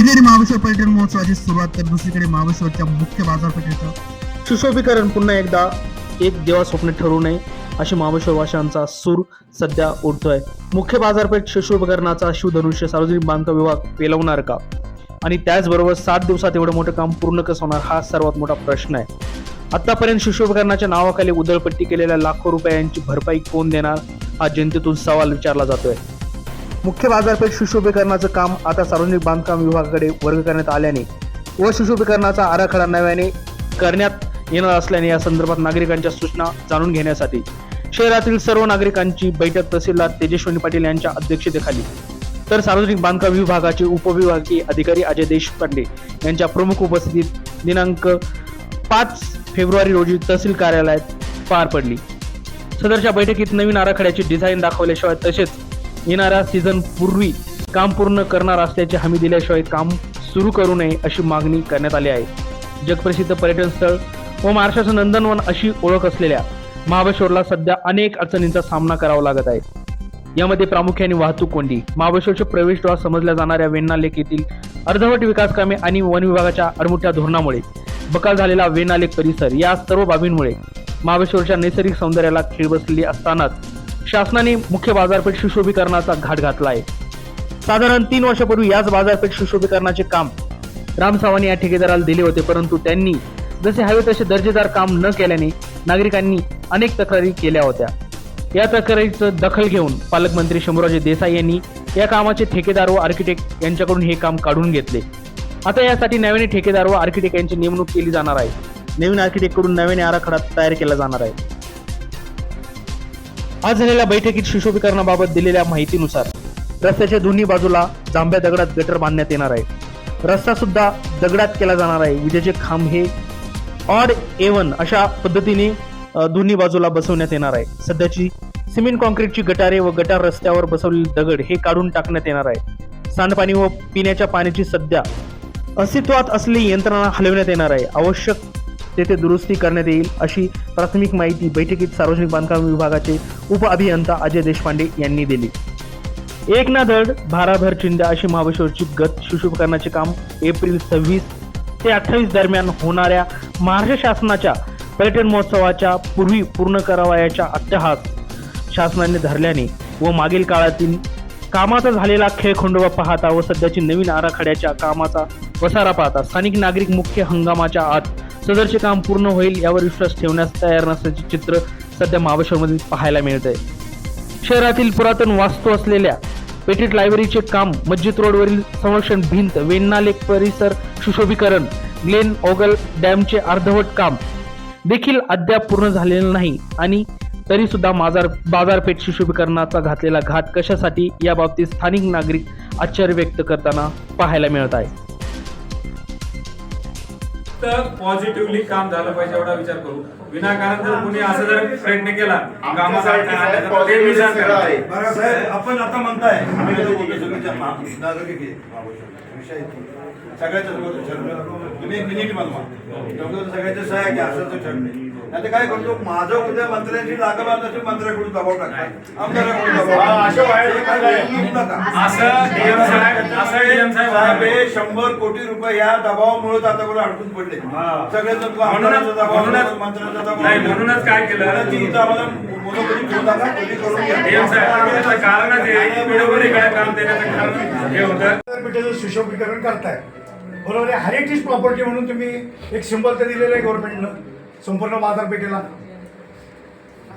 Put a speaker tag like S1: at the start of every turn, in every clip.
S1: एकीकडे महाबळेश्वर पर्यटन महोत्सवाची सुरुवात तर दुसरीकडे महाबळेश्वरच्या मुख्य बाजारपेठेचं.
S2: सुशोभीकरण पुन्हा एकदा एक देवा स्वप्न ठरू नये अशी महाबळेश्वर वाशांचा सूर सध्या उठतोय मुख्य बाजारपेठ सुशोभीकरणाचा शिवधनुष्य सार्वजनिक बांधकाम विभाग पेलवणार का? आणि त्याचबरोबर सात दिवसात एवढं मोठं काम पूर्ण कसं होणार हा सर्वात मोठा प्रश्न आहे. आतापर्यंत सुशोभीकरणाच्या नावाखाली उधळपट्टी केलेल्या लाखो रुपयांची भरपाई कोण देणार हा जनतेतून सवाल विचारला जातोय. मुख्य बाजारपेठ सुशोभीकरणाचं काम आता सार्वजनिक बांधकाम विभागाकडे वर्ग करण्यात आल्याने व सुशोभीकरणाचा आराखडा नव्याने करण्यात येणार असल्याने या संदर्भात नागरिकांच्या सूचना जाणून घेण्यासाठी शहरातील सर्व नागरिकांची बैठक तहसीलदार तेजस्वनी पाटील यांच्या अध्यक्षतेखाली तर सार्वजनिक बांधकाम विभागाचे उपविभागीय अधिकारी अजय देशपांडे यांच्या प्रमुख उपस्थितीत दिनांक पाच फेब्रुवारी रोजी तहसील कार्यालयात पार पडली. सदरच्या बैठकीत नवीन आराखड्याची डिझाईन दाखवल्याशिवाय तसेच येणाऱ्या सीझन पूर्वी काम पूर्ण करणार असल्याची हमी दिल्याशिवाय काम सुरू करू नये अशी मागणी करण्यात आली आहे. जगप्रसिद्ध पर्यटन स्थळ व महाराष्ट्राचं नंदनवन अशी ओळख असलेल्या महाबळेश्वरला सध्या अनेक अडचणींचा सामना करावा लागत आहे. यामध्ये प्रामुख्याने वाहतूक कोंडी महाबळेश्वरचे प्रवेशद्वार समजल्या जाणाऱ्या वेण्णा लेक येथील अर्धवट विकास कामे आणि वन विभागाच्या अडमुठ्या धोरणामुळे बकाल झालेला वेण्णा लेक परिसर या सर्व बाबींमुळे महाबळेश्वरच्या नैसर्गिक सौंदर्याला खीळ बसलेली असतानाच शासनाने मुख्य बाजारपेठ सुशोभीकरणाचा घाट घातला आहे साधारण तीन वर्षापूर्वी याच बाजारपेठ सुशोभीकरणाचे काम राम सावंत या ठेकेदाराला दिले होते परंतु त्यांनी जसे हवे तसे दर्जेदार काम न केल्याने नागरिकांनी अनेक तक्रारी केल्या होत्या. या तक्रारीचं दखल घेऊन पालकमंत्री शंभूराजे देसाई यांनी या कामाचे ठेकेदार व आर्किटेक्ट यांच्याकडून हे काम काढून घेतले. आता यासाठी नव्याने ठेकेदार व आर्किटेक्ट यांची नेमणूक केली जाणार आहे. नवीन आर्किटेक्टकडून नव्याने आराखडा तयार केला जाणार आहे. आज झालेल्या बैठकीत सुशोभीकरणाबाबत दिलेल्या माहितीनुसार रस्त्याच्या दोन्ही बाजूला जांभ्या दगडात गटर बांधण्यात येणार आहे. रस्ता सुद्धा दगडात केला जाणार आहे. विजेचे खांब हे ऑड एवन अशा पद्धतीने दोन्ही बाजूला बसवण्यात येणार आहे. सध्याची सिमेंट कॉन्क्रीटची गटारे व गटार रस्त्यावर बसवलेले दगड हे काढून टाकण्यात येणार आहे. सांडपाणी व पिण्याच्या पाण्याची सध्या अस्तित्वात असलेली यंत्रणा हलवण्यात येणार आहे. आवश्यक तेथे दुरुस्ती करण्यात येईल अशी प्राथमिक माहिती बैठकीत सार्वजनिक बांधकाम विभागाचे उप अभियंता अजय देशपांडे यांनी दिली. एक ना धड भाराभर चिंध्या अशी महाबळेश्वरची गत सुशोभीकरणाचे काम एप्रिल सव्वीस ते अठ्ठावीस दरम्यान होणाऱ्या महाराष्ट्र शासनाच्या पर्यटन महोत्सवाच्या पूर्वी पूर्ण करावयाच्या अट्टहास शासनाने धरल्याने व मागील काळातील कामाचा झालेला खेळ खंडोबा पाहता व सध्याची नवीन आराखड्याच्या कामाचा वसारा पाहता स्थानिक नागरिक मुख्य हंगामाच्या आत सदरचे काम पूर्ण होईल यावर विश्वास ठेवण्यास तयार नसल्याचे चित्र सध्या महाबळेश्वरमध्ये पाहायला मिळत आहे शहरातील पुरातन वास्तू असलेल्या पेटेट लायब्ररीचे काम मस्जिद रोडवरील संरक्षण भिंत वेण्णा लेक परिसर सुशोभीकरण ग्लेन ओगल डॅमचे अर्धवट काम देखील अद्याप पूर्ण झालेलं नाही आणि तरी सुद्धा बाजार बाजारपेठ सुशोभीकरणाचा घातलेला घात कशासाठी याबाबतीत स्थानिक नागरिक आश्चर्य व्यक्त करताना पाहायला मिळत आहे.
S3: तर पॉझिटिव्हली काम झालं पाहिजे एवढा विचार करू. विनाकारण जर कुणी असं जर प्रयत्न केला
S4: साहेब
S5: आपण आता म्हणताय.
S4: सगळ्यांच्या महाबळेश्वर. विषय आहे तो. तर आता काय करतो माझं उद्या मंत्र्यांची जागा बांधायची मंत्र्याकडून दबाव टाकतात. आमदाराकडून दबाव
S5: हा,
S4: हे हे शंभर कोटी रुपये या दबावामुळे आता बरं अडकून पडले.
S5: हा.
S4: सगळ्याच
S3: म्हणूनच-
S4: दबाव
S3: म्हणूनच-
S4: मंत्र्यांचा दबाव
S3: नाही, म्हणूनच काय केलं?
S4: इथं आम्हाला
S3: हे
S5: बाजारपेठेचं सुशोभीकरण करताय. बरोबर आहे हेरिटेज प्रॉपर्टी म्हणून तुम्ही एक सिंबल तर दिलेलं आहे गव्हर्नमेंटनं संपूर्ण बाजारपेठेला.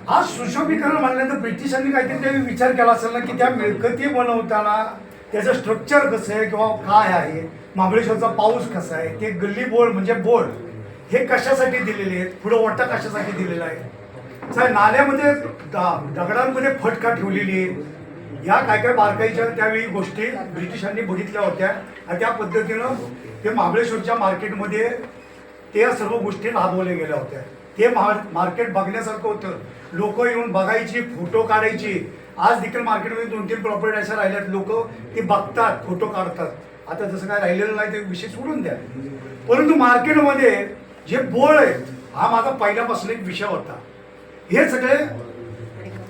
S5: आज सुशोभीकरण म्हणल्यानंतर ब्रिटिशांनी काहीतरी त्यावेळी विचार केला असेल ना की त्या मिळकती बनवताना त्याचं स्ट्रक्चर कसं आहे किंवा काय आहे? महाबळेश्वरचा पाऊस कसा आहे? ते गल्ली बोर्ड म्हणजे बोर्ड हे कशासाठी दिलेले आहेत? पुढं वाटा कशासाठी दिलेला आहे? साहेब नाल्यामध्ये द- दगडांमध्ये फटका ठेवलेली आहे या काय काय बारकाईच्या त्यावेळी गोष्टी ब्रिटिशांनी बघितल्या होत्या. आणि त्या पद्धतीनं ते महाबळेश्वरच्या मार्केटमध्ये त्या सर्व गोष्टी राबवल्या गेल्या होत्या. ते मार मार्केट बघण्यासारखं होतं. लोक येऊन बघायची फोटो काढायची. आज देखील मार्केटमध्ये दोन तीन प्रॉपर्टी अशा राहिल्यात लोक ते बघतात फोटो काढतात. आता जसं काय राहिलेलं नाही ते विषय सोडून द्या. परंतु मार्केटमध्ये जे बोळ आहेत हा माझा पहिल्यापासून एक विषय होता. हे सगळे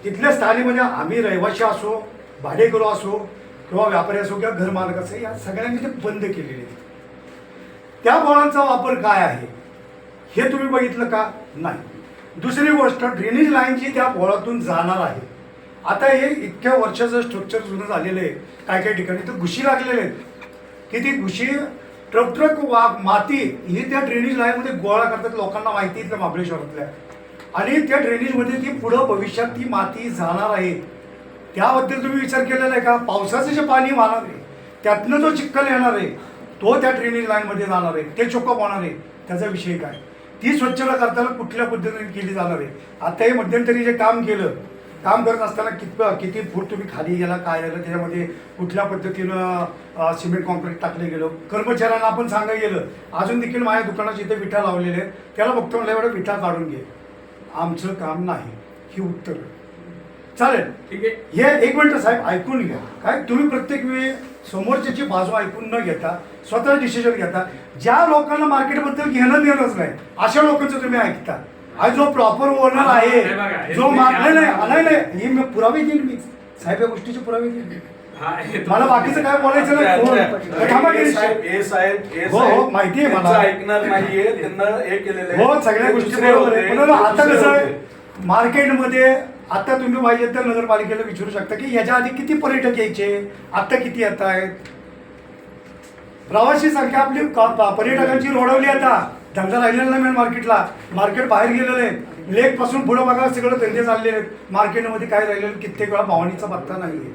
S5: तिथल्या स्थानिक म्हणजे आम्ही रहिवासी असो भाडेकरू असो किंवा व्यापारी असो किंवा घरमालक असो या सगळ्यांनी ते बंद केलेले. आहेत त्या बोळांचा वापर काय आहे? हे तुम्ही बघितलं का? नाही. दुसरी गोष्ट ड्रेनेज लाईन जी त्या बोळातून जाणार आहे. आता हे इतक्या वर्षाचं स्ट्रक्चर जुनं झालेलं आहे. काय काय ठिकाणी तर घुशी लागलेले आहेत. की ती घुशी? ट्रक ट्रक वा माती ही त्या ड्रेनेज लाईनमध्ये गोळा करतात लोकांना माहिती आहे इथल्या महाबळेश्वरातल्या. आणि त्या ड्रेनेजमध्ये ती पुढं भविष्यात ती माती जाणार आहे. त्याबद्दल तुम्ही विचार केलेला आहे का? पावसाचं जे पाणी वाहणार आहे त्यातनं जो चिखल येणार आहे तो त्या ड्रेनेज लाईनमध्ये जाणार आहे. ते चोकअप होणार आहे. त्याचा विषय काय? ती स्वच्छता करताना कुठल्या पद्धतीने केली जाणार आहे? आता हे मध्यंतरी जे काम केलं काम करत असताना कित किती फूट तुम्ही खाली गेला काय झालं त्याच्यामध्ये कुठल्या पद्धतीनं सिमेंट कॉन्क्रीट टाकलं गेलं? कर्मचाऱ्यांना आपण सांगायला गेलं अजून देखील माझ्या दुकानाची इथे विठा लावलेले आहेत. त्याला बघतो म्हणलं एवढं विठा काढून घे. आमचं काम नाही. ही उत्तर. चालेल.
S3: ठीक आहे.
S5: हे एक मिनिट साहेब ऐकून घ्या. काय तुम्ही प्रत्येक वेळी समोरच्याची बाजू ऐकून न घेता स्वतः डिसिजन घेता ज्या लोकांना मार्केटबद्दल घेणं देणंच नाही अशा लोकांचं तुम्ही ऐकता. आज जो प्रॉपर ओनर
S3: हे
S5: आहे
S3: हे
S5: जो नाही नाही नाही हे मी पुरावे देईल मी. साहेब या गोष्टीचे पुरावे देईल
S3: हा, हे
S5: मला बाकीचं काय बोलायचं नाही
S4: हे हे साहेब हे
S5: हो, हो,
S4: साहेब
S5: माहिती आहे मला.
S4: ऐकणार नाहीये त्यांना हे केलेलं.
S5: हो सगळ्या गोष्टी आता कसं मार्केटमध्ये आता तुम्ही पाहिजे तर नगरपालिकेला विचारू शकता की याच्या आधी किती पर्यटक यायचे? आता किती येत आहेत? प्रवासी संख्या आपली पर्यटकांची रोडवली आता. धंदा राहिलेला नाही मेन मार्केटला मार्केट बाहेर गेलेलं आहे. लेकपासून पुढे बघा सगळं धंदे चाललेले आहेत. मार्केटमध्ये काय राहिलेलं कित्येक वेळा भावनीचा पत्ता नाही आहे.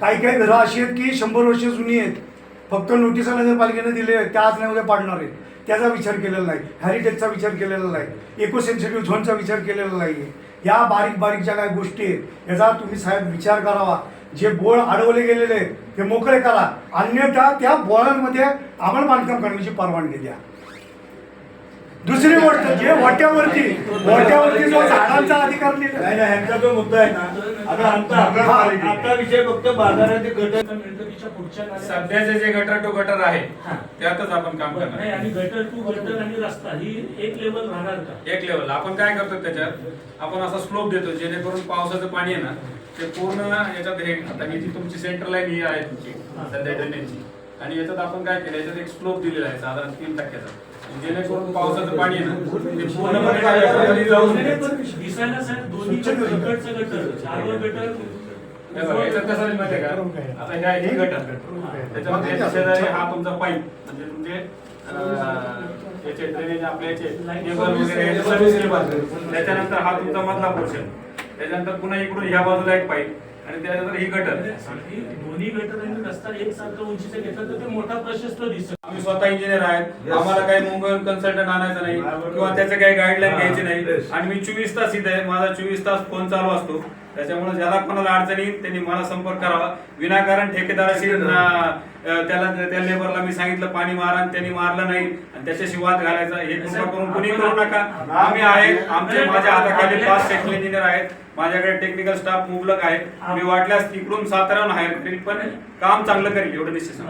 S5: काही काही घरं अशी आहेत की शंभर वर्ष जुनी आहेत. फक्त नोटिसा नगरपालिकेने दिले आहेत. त्या आज नाही उद्या पाडणार आहेत. त्याचा विचार केलेला नाही. हॅरिटेजचा विचार केलेला नाही. इको सेन्सिटिव्ह झोनचा विचार केलेला नाही या बारीक बारीक ज्या काही गोष्टी आहेत याचा तुम्ही साहेब विचार करावा. जे बोळ अडवले गेलेले आहेत ते मोकळे करा. अन्यथा त्या बोळांमध्ये आम्हाला बांधकाम करण्याची परवानगी द्या. दुसरी गोष्ट जे वाट्यावरती. वाट्यावरती जो झाडांचा अधिकार दिला
S4: नाही नाही ह्यांचा जो मुद्दा आहे ना आता आमचा आता विषय फक्त बाजाराचे गट
S6: मिळकतीच्या पुढच्या नाल्यात-
S3: सध्याचे जे गटर टू गटर आहे
S6: हा.
S3: त्यातच आपण काम
S6: नाही
S3: करणार.
S6: आणि गटर टू गटर आणि रस्ता ही एक लेवल राहणार का?
S3: एक लेवल आपण काय करतो त्याच्यात? आपण असा स्लोप देतो जेणेकरून पावसाचं पाणी आहे ना ते पूर्ण याच्यात हे आता ही जी तुमची सेंटर लाईन ही आहे तुमची सध्या ड्रेनेजची आणि याच्यात आपण काय केलं? याच्यात एक स्लोप दिलेला आहे साधारण तीन टक्क्याचा. जेणेकरून पावसाचं पाणी आहे ना ते पूर्णपणे त्या गटारमध्ये जाऊन
S6: नाही, पण दिसायला साहेब दोन्ही इकडचं गटर चारवं गटर.
S3: हे बघा, याच्यात कसं आहे का? आता ह्या ही गटर. त्याच्यामध्ये याच्या शेजारी हा तुमचा पाईप म्हणजे तुमचे अं, याचे ड्रेनेज आपले याचे केबल वगैरे याचे सर्व्हिस केबल त्याच्यानंतर हा तुमचा मधला पोर्शन त्याच्यानंतर पुन्हा इकडून ह्या बाजूला एक पाईप आणि त्याच्यानंतर ही गटर.
S6: आणि दोन्ही गटर आणि रस्ता एकसारखं उंचीचा घेतला तर ते मोठा प्रशस्त दिसत.
S3: आम्ही स्वतः इंजिनियर आहेत. आम्हाला काही मुंबईहून कन्सल्टंट आणायचं नाही किंवा त्याचे काही गाईडलाईन घ्यायची नाही. आणि मी चोवीस तास इथे आहे. माझा चोवीस तास फोन चालू असतो. त्याच्यामुळे ज्याला कोणाला अडचण त्यांनी मला संपर्क करावा. विनाकारण ठेकेदाराशी त्याला त्या लेबरला मी सांगितलं पाणी मारा आणि त्यांनी मारलं नाही. आणि त्याच्याशी वाद घालायचा. हे कृपा करून कुणी करू नका. आम्ही आहे. आमचे माझ्या हाताखाली पाच टेक्निकल इंजिनियर आहेत. माझ्याकडे टेक्निकल स्टाफ मुबलक आहे मी वाटल्यास तिकडून साताराहून हायर करील पण काम चांगलं करेल एवढं निश्चित